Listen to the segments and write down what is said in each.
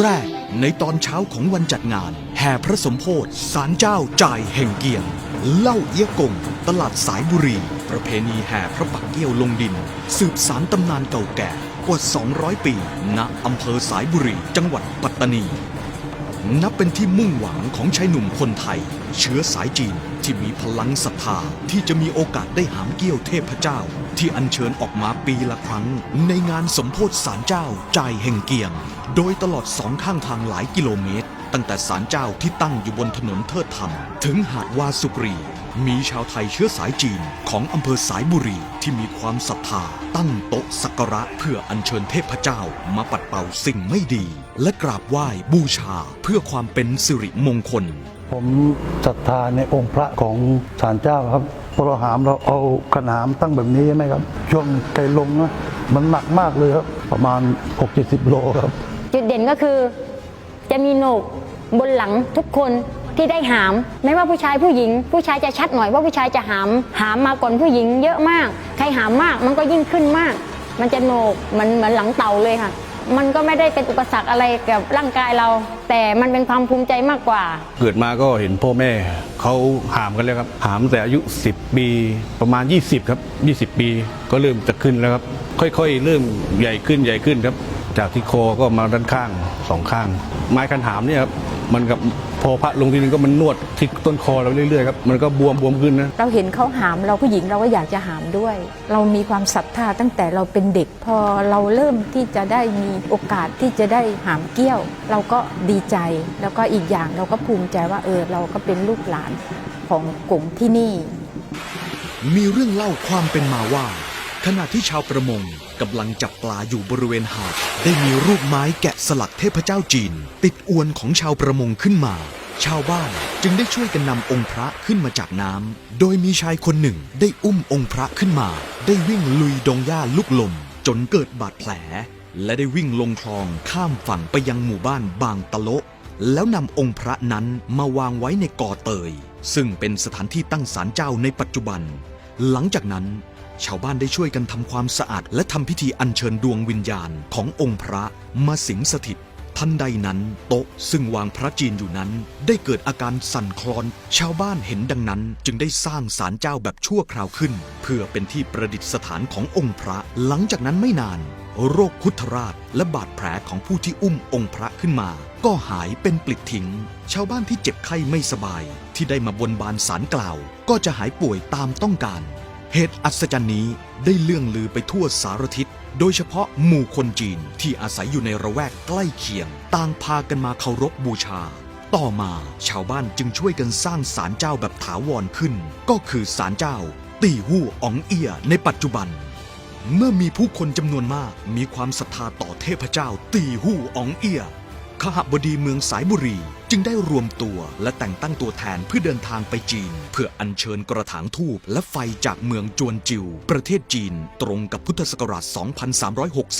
แรกในตอนเช้าของวันจัดงาน แห่พระสมโพธิสารเจ้าจ่ายแห่งเกียง เล่าเอี้ยกง ตลาดสายบุรี ประเพณีแห่พระปักเกี้ยวลงดิน สืบสารตำนานเก่าแก่กว่า 200 ปี ณอำเภอสายบุรี จังหวัดปัตตานี นับเป็นที่มุ่งหวังของชายหนุ่มคนไทย เชื้อสายจีนที่มีพลังศรัทธาที่จะมีโอกาสได้หามเกี้ยวเทพเจ้า ที่อัญเชิญออกมาปีละครั้ง ในงานสมโพธิสารเจ้าจายแห่งเกียง โดยตลอดสองข้างทางหลายกิโลเมตร ตั้งแต่สารเจ้าที่ตั้งอยู่บนถนนเทิดธรรม ถึงหาดวาสุกรี มีชาวไทยเชื้อสายจีนของอำเภอสายบุรีที่มีความศรัทธา ตั้งโต๊ะสักการะเพื่ออัญเชิญเทพเจ้ามาปัดเป่าสิ่งไม่ดี และกราบไหว้บูชาเพื่อความเป็นสิริมงคล ผมศรัทธาในองค์พระของศาลเจ้าครับพอเราหามเราเอาขนามตั้งแบบนี้ใช่ไหมครับ ช่วงไกลลงนะมันหนักมากเลยครับ ประมาณ 6-70 โลครับ จุดเด่นก็คือจะมีโหนกบนหลังทุกคน ที่ได้หาม ไม่ว่าผู้ชายผู้หญิง ผู้ชายจะชัดหน่อยว่าผู้ชายจะหาม หามมาก่อนผู้หญิงเยอะมาก ใครหามมากมันก็ยิ่งขึ้นมาก มันจะโหนกเหมันเหมือนหลังเต่าเลยค่ะ มันก็ไม่ได้เป็นอุปสรรคอะไรกับร่างกายเรา แต่มันเป็นความภูมิใจมากกว่า เกิดมาก็เห็นพ่อแม่เขาหามกันแล้วครับ หามแต่อายุ 10 ปีประมาณ 20 ครับ 20 ปีก็เริ่มจะขึ้นแล้วครับ ค่อยๆ เริ่มใหญ่ขึ้นใหญ่ขึ้นครับ จากที่คอก็มาด้านข้างสองข้าง ไม้คันหามเนี่ยครับ มันกับพอพระลงทีนึงก็มันนวดที่ต้นคอเราเรื่อยๆครับมันก็บวมบวมขึ้นนะเราเห็นเขาหามเราผู้หญิงเราก็อยากจะหามด้วย เรามีความศรัทธาตั้งแต่เราเป็นเด็ก พอเราเริ่มที่จะได้มีโอกาสที่จะได้หามเกี้ยว เราก็ดีใจ แล้วก็อีกอย่างเราก็ภูมิใจว่าเออเราก็เป็นลูกหลานของกลุ่มที่นี่ มีเรื่องเล่าความเป็นมาว่า ขณะที่ชาวประมงกำลังจับปลาอยู่บริเวณหาด ได้มีรูปไม้แกะสลักเทพเจ้าจีน ติดอวนของชาวประมงขึ้นมา ชาวบ้านจึงได้ช่วยกันนำองค์พระขึ้นมาจากน้ำ โดยมีชายคนหนึ่งได้อุ้มองค์พระขึ้นมา ได้วิ่งลุยดงหญ้าลุกลม จนเกิดบาดแผล และได้วิ่งลงคลองข้ามฝั่งไปยังหมู่บ้านบางตะโลแล้วนำองค์พระนั้นมาวางไว้ในกอเตย ซึ่งเป็นสถานที่ตั้งศาลเจ้าในปัจจุบัน หลังจากนั้น ชาวบ้านได้ช่วยกันทำความสะอาด และทำพิธีอัญเชิญดวงวิญญาณขององค์พระมาสิงสถิต ทันใดนั้น โต๊ะซึ่งวางพระจีนอยู่นั้น ได้เกิดอาการสั่นคลอน ชาวบ้านเห็นดังนั้น จึงได้สร้างศาลเจ้าแบบชั่วคราวขึ้น เพื่อเป็นที่ประดิษฐานขององค์พระ หลังจากนั้นไม่นาน โรคคุถราชและบาดแผลของผู้ที่อุ้มองค์พระขึ้นมา ก็หายเป็นปลิดทิ้ง ชาวบ้านที่เจ็บไข้ไม่สบาย ที่ได้มาบนบานสารกล่าว ก็จะหายป่วยตามต้องการ เหตุอัศจรรย์นี้ได้เลื่องลือไปทั่วสารทิศ โดยเฉพาะหมู่คนจีนที่อาศัยอยู่ในระแวกใกล้เคียง ต่างพากันมาเคารพบูชา ต่อมาชาวบ้านจึงช่วยกันสร้างศาลเจ้าแบบถาวรขึ้น ก็คือศาลเจ้า ตีหู้อ๋องเอียในปัจจุบัน เมื่อมีผู้คนจำนวนมากมีความศรัทธาต่อเทพเจ้า ตีหู้อ๋องเอีย ขหบดีเมืองสายบุรี จึงได้รวมตัวและแต่งตั้งตัวแทนเพื่อเดินทางไปจีน เพื่ออัญเชิญกระถางทูบและไฟจากเมืองจวนจิว ประเทศจีน ตรงกับพุทธศักราช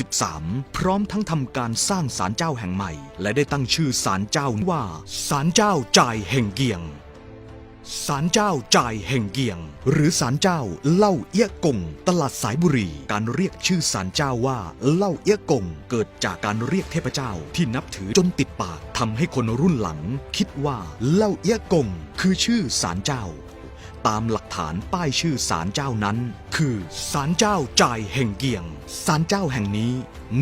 2363 พร้อมทั้งทำการสร้างศาลเจ้าแห่งใหม่ และได้ตั้งชื่อศาลเจ้าว่าศาลเจ้าจ่ายแห่งเกียง ศาลเจ้าจ่ายแห่งเกียง หรือศาลเจ้าเล่าเอี้ยกง ตลาดสายบุรี การเรียกชื่อศาลเจ้าว่าเล่าเอี้ยกง เกิดจากการเรียกเทพเจ้าที่นับถือจนติดปากทำให้คนรุ่นหลัง คิดว่าเล่าเอี้ยกง คือชื่อศาลเจ้า ตามหลักฐานป้ายชื่อศาลเจ้านั้น คือศาลเจ้าจ่ายแห่งเกียงศาลเจ้าแห่งนี้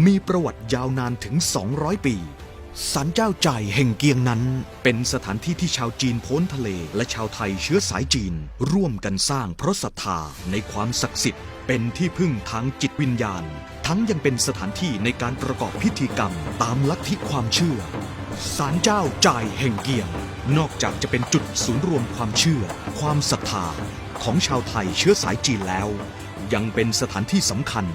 มีประวัติยาวนานถึง 200 ปี ศาลเจ้าจ่ายแห่งเกียงนั้น เป็นสถานที่ที่ชาวจีนพ้นทะเล และชาวไทยเชื้อสายจีน ร่วมกันสร้างเพราะศรัทธาในความศักดิ์สิทธิ์ เป็นที่พึ่งทางจิตวิญญาณ ทั้งยังเป็นสถานที่ในการประกอบพิธีกรรมตามลัทธิความเชื่อศาลเจ้าจ่ายแห่งเกียง นอกจากจะเป็นจุดศูนย์รวมความเชื่อ ความศรัทธาของชาวไทยเชื้อสายจีนแล้ว ยังเป็นสถานที่สำคัญ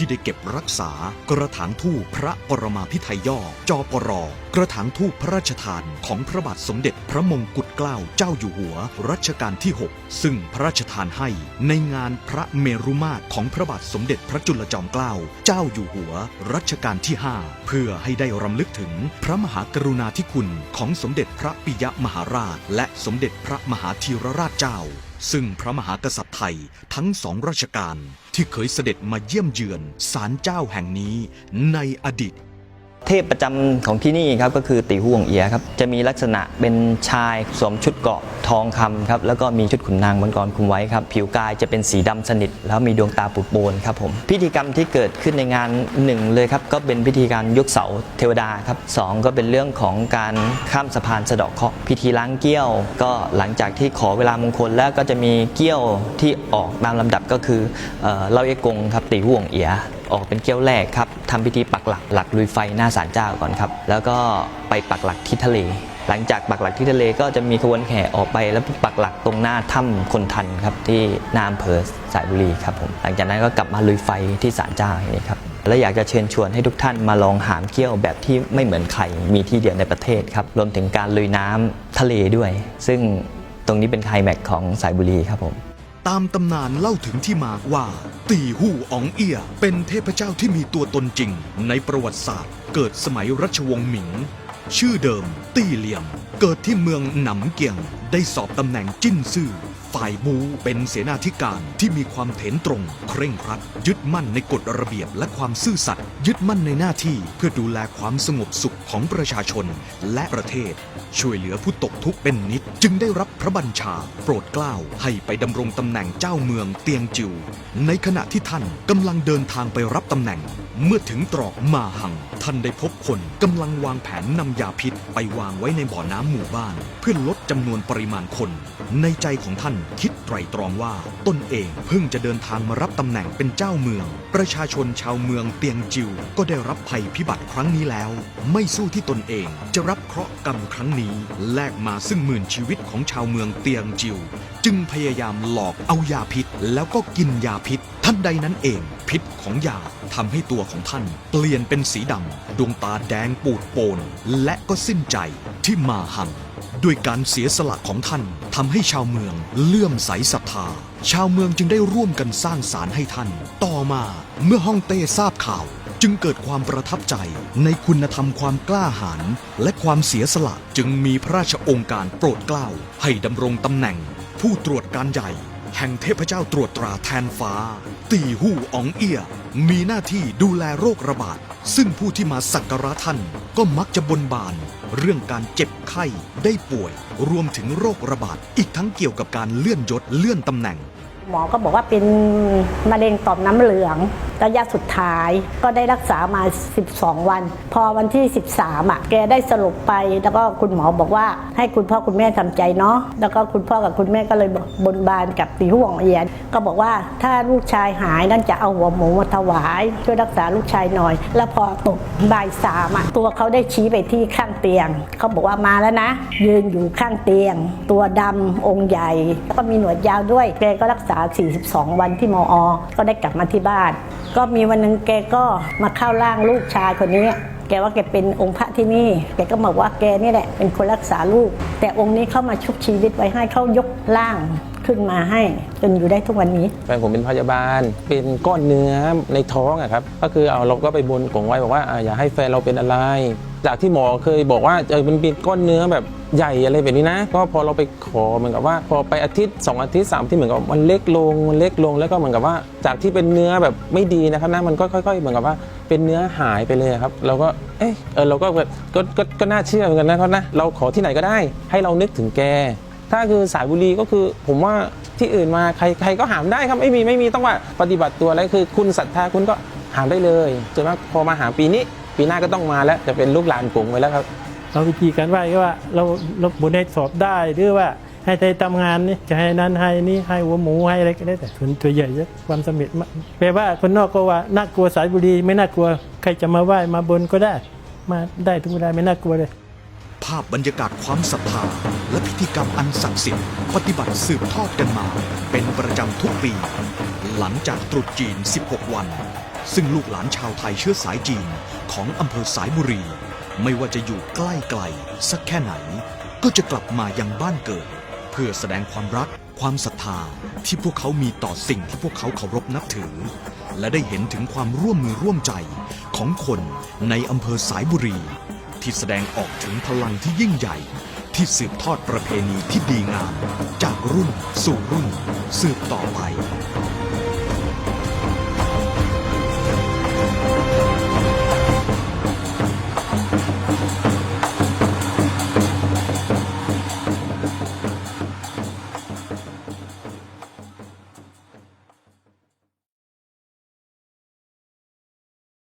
ที่ได้เก็บรักษากระถางทูปพระปรมาพิไทยย่อ จอปรกระถางทูปพระราชทานของพระบาทสมเด็จพระมงกุฎเกล้าเจ้าอยู่หัว รัชกาลที่ 6 ซึ่งพระราชทานให้ในงานพระเมรุมาตรของพระบาทสมเด็จพระจุลจอมเกล้าเจ้าอยู่หัว รัชกาลที่ 5 เพื่อให้ได้รำลึกถึงพระมหากรุณาธิคุณของสมเด็จพระปิยมหาราช และสมเด็จพระมหาธีรราชเจ้า ซึ่งพระมหากษัตริย์ไทยทั้งสองราชการที่เคยเสด็จมาเยี่ยมเยือนศาลเจ้าแห่งนี้ในอดีต เทพประจำของที่นี่ครับก็คือตีห่วงเอียครับจะมีลักษณะเป็นชายสวมชุดเกาะทองคำครับแล้วก็มีชุดขุนนางบนกรคุมไว้ครับผิวกายจะเป็นสีดำสนิท แล้วมีดวงตาปูดโปนครับผมพิธีกรรมที่เกิดขึ้นในงานหนึ่งเลยครับก็เป็นพิธีการยกเสาเทวดาครับสองก็เป็นเรื่องของการข้ามสะพานสะดาะเคราะห์พิธีล้างเกี้ยว ก็หลังจากที่ขอเวลามงคลแล้วก็จะมีเกี้ยวที่ออกตามลำดับก็คือเล่าเยกงครับตีห่วงเอีย ออกเป็นเกี้ยวแรกครับทำพิธีปักหลักหลักลุยไฟหน้าศาลเจ้าก่อนครับ แล้วก็ไปปักหลักที่ทะเล หลังจากปักหลักที่ทะเลก็จะมีขบวนแห่ออกไปแล้วปักหลักตรงหน้าถ้ำคนทันครับที่นาอำเภอสายบุรีครับผมหลังจากนั้นก็กลับมาลุยไฟที่ศาลเจ้าอย่างนี้ครับและอยากจะเชิญชวนให้ทุกท่านมาลองหามเกี้ยวแบบที่ไม่เหมือนใครมีที่เดียวในประเทศครับรวมถึงการลุยน้ำทะเลด้วย ซึ่งตรงนี้เป็นไคลแม็กของสายบุรีครับผม ตามตำนานเล่าถึงที่มาว่า ตีหู่อองเอียเป็นเทพเจ้าที่มีตัวตนจริง ในประวัติศาสตร์ เกิดสมัยรัชวงศ์หมิง ชื่อเดิม ตี้เหลี่ยม เกิดที่เมืองหนำเกียง ได้สอบตำแหน่งจิ้นซื่อ ฝ่ายบูเป็นเสนาธิการที่มีความเถนตรง เคร่งครัด ยึดมั่นในกฎระเบียบและความซื่อสัตย์ยึดมั่นในหน้าที่เพื่อดูแลความสงบสุขของประชาชนและประเทศ ช่วยเหลือผู้ตกทุกข์เป็นนิด จึงได้รับพระบัญชา โปรดเกล้าให้ไปดำรงตำแหน่งเจ้าเมืองเตียงจิว ในขณะที่ท่านกำลังเดินทางไปรับตำแหน่ง เมื่อถึงตรอกมาหังท่านได้พบคนกำลังวางแผนนำยาพิษไปวางไว้ในบ่อน้ำหมู่บ้าน เพื่อลดจำนวนปริมาณคน ในใจของท่านคิดไตรตรองว่าตนเองเพิ่งจะเดินทางมารับตำแหน่งเป็นเจ้าเมือง ประชาชนชาวเมืองเตียงจิว ก็ได้รับภัยพิบัติครั้งนี้แล้ว ไม่สู้ที่ตนเองจะรับเคราะห์กรรมครั้งนี้ แลกมาซึ่งหมื่นชีวิตของชาวเมืองเตียงจิว จึงพยายามหลอกเอายาพิษแล้วก็กินยาพิษ ท่านใดนั้นเอง พิษของยาทำให้ตัวของท่าน เปลี่ยนเป็นสีดำดวงตาแดงปูดโปน และก็สิ้นใจที่มาหังด้วยการเสียสละของท่านทำให้ชาวเมืองเลื่อมใสศรัทธา ชาวเมืองจึงได้ร่วมกันสร้างศาลให้ท่าน ต่อมาเมื่อฮ่องเต้ทราบข่าว จึงเกิดความประทับใจในคุณธรรมความกล้าหาญและความเสียสละจึงมีพระราชองค์การโปรดเกล้าให้ดำรงตำแหน่ง ผู้ตรวจการใหญ่ แห่งเทพเจ้าตรวจตราแทนฟ้า ตีหู้อองเอียมีหน้าที่ดูแลโรคระบาด ซึ่งผู้ที่มาสักการะท่านก็มักจะบนบาน เรื่องการเจ็บไข้ได้ป่วย รวมถึงโรคระบาด อีกทั้งเกี่ยวกับการเลื่อนยศเลื่อนตำแหน่ง หมอก็บอกว่าเป็นมะเร็งต่อมน้ำเหลือง ระยะสุดท้ายก็ได้รักษามา 12 วัน พอวันที่ 13อะแกได้สรุปไป แล้วก็คุณหมอบอกว่าให้คุณพ่อคุณแม่ทำใจเนาะแล้วก็คุณพ่อกับคุณแม่ก็เลยบนบานกับตีห่วงเอียน ก็บอกว่าถ้าลูกชายหายนั่นจะเอาหัวหมูมาถวายช่วยรักษาลูกชายหน่อย แล้วพอตกบ่ายสามอะตัวเขาได้ชี้ไปที่ข้างเตียงเขาบอกว่ามาแล้วนะ ยืนอยู่ข้างเตียง ตัวดำองค์ใหญ่ แล้วก็มีหนวดยาวด้วยแกก็รักษา 42 วันที่มอ ก็ได้กลับมาที่บ้านก็มีวันหนึ่งแกก็มาเข้าร่างลูกชายคนนี้ แกว่าแกเป็นองค์พระที่นี่ แกก็บอกว่าแกนี่แหละ เป็นคนรักษาลูก แต่องค์นี้เข้ามาชุบชีวิตไว้ให้เข้ายกร่างขึ้นมาให้จนอยู่ได้ทุกวันนี้แฟนผมเป็นพยาบาล เป็นก้อนเนื้อในท้องอะครับ ก็คือเอาเราก็ไปบนกงไว้บอกว่าอ่าอย่าให้แฟนเราเป็นอะไร จากที่หมอเคยบอกว่าเออมันเป็นก้อนเนื้อแบบ ใหญ่อะไรแบบนี้นะก็พอเราไปขอเหมือนกับว่า พอไปอาทิตย์ 2 อาทิตย์3ที่เหมือนกับมันเล็กลงมันเล็กลงแล้วก็เหมือนกับว่า จากที่เป็นเนื้อแบบไม่ดีนะครับนะมันก็ค่อย ๆ เหมือนกับว่าเป็นเนื้อหายไปเลยครับ เราก็เอะเออเราก็แบบก็ก็ก็น่าเชื่อเหมือนกันนะครับนะเราขอที่ไหนก็ได้ ให้เรานึกถึงแก ถ้าคือสายบุรีก็คือผมว่าที่อื่นมาใครใครก็หามได้ครับไม่มีไม่มีต้องว่าปฏิบัติตัวอะไรคือคุณศรัทธาคุณก็หามได้เลยจนว่าพอมาหาปีนี้ ปีหน้าก็ต้องมาแล้วจะเป็นลูกหลานกลุ่มไปแล้วครับ เราวิธีการไหว้ก็ว่าเราเราบนให้สอบได้หรือว่าให้ได้ทำงานนี่จะให้นั้นให้นี่ให้หัวหมูให้อะไรก็ได้แต่ส่วนตัวใหญ่จะความสำเร็จมากแปลว่าคนนอกก็ว่าน่ากลัวสายบุรีไม่น่ากลัวใครจะมาไหว้มาบนก็ได้ มาได้ทุกเวลาไม่น่ากลัวเลย ภาพบรรยากาศความศรัทธาและพิธีกรรมอันศักดิ์สิทธิ์ปฏิบัติสืบทอดกันมา เป็นประจำทุกปี หลังจากตรุษจีน 16 วัน ซึ่งลูกหลานชาวไทยเชื้อสายจีนของอำเภอสายบุรี ไม่ว่าจะอยู่ใกล้ไกลสักแค่ไหน ก็จะกลับมายังบ้านเกิด เพื่อแสดงความรัก ความศรัทธาที่พวกเขามีต่อสิ่งที่พวกเขาเคารพนับถือ และได้เห็นถึงความร่วมมือร่วมใจของคนในอำเภอสายบุรี ที่แสดงออกถึงพลังที่ยิ่งใหญ่ ที่สืบทอดประเพณีที่ดีงาม จากรุ่นสู่รุ่น สืบต่อไป